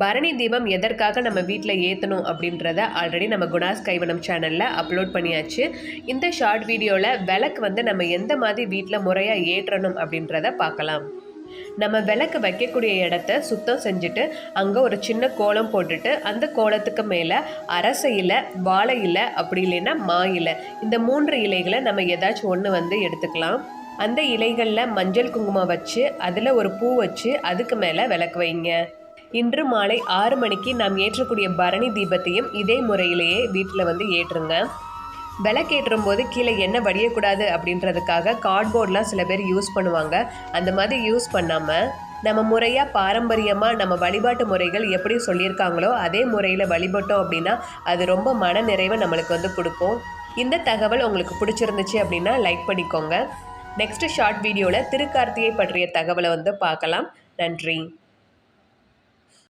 பரணி தீபம் எதற்காக நம்ம வீட்டில் ஏற்றணும் அப்படின்றத ஆல்ரெடி நம்ம குணாஸ் கைவனம் சேனலில் அப்லோட் பண்ணியாச்சு. இந்த ஷார்ட் வீடியோவில் விளக்கு வந்து நம்ம எந்த மாதிரி வீட்டில் முறையாக ஏற்றணும் அப்படின்றத பார்க்கலாம். நம்ம விளக்கு வைக்கக்கூடிய இடத்த சுத்தம் செஞ்சுட்டு அங்கே ஒரு சின்ன கோலம் போட்டுட்டு அந்த கோலத்துக்கு மேலே அரச இலை வாழை இலை அப்படி இல்லைன்னா மா இலை இந்த மூன்று இலைகளை நம்ம ஏதாச்சும் ஒன்று வந்து எடுத்துக்கலாம். அந்த இலைகளில் மஞ்சள் குங்குமம் வச்சு அதில் ஒரு பூ வச்சு அதுக்கு மேலே விளக்கு வைங்க. இன்று மாலை ஆறு மணிக்கு நாம் ஏற்றக்கூடிய பரணி தீபத்தையும் இதே முறையிலேயே வீட்டில் வந்து ஏற்றுங்க. விளக்கேற்றும் போது கீழே எண்ணெய் வடியக்கூடாது அப்படின்றதுக்காக கார்ட்போர்ட்லாம் சில பேர் யூஸ் பண்ணுவாங்க. அந்த மாதிரி யூஸ் பண்ணாமல் நம்ம முறையாக பாரம்பரியமாக நம்ம வழிபாட்டு முறைகள் எப்படி சொல்லியிருக்காங்களோ அதே முறையில் வழிபட்டோம் அப்படின்னா அது ரொம்ப மன நிறைவை நம்மளுக்கு வந்து கொடுக்கும். இந்த தகவல் உங்களுக்கு பிடிச்சிருந்துச்சு அப்படின்னா லைக் பண்ணிக்கோங்க. நெக்ஸ்ட் ஷார்ட் வீடியோவில் திருக்கார்த்திகை பற்றிய தகவலை வந்து பார்க்கலாம். நன்றி.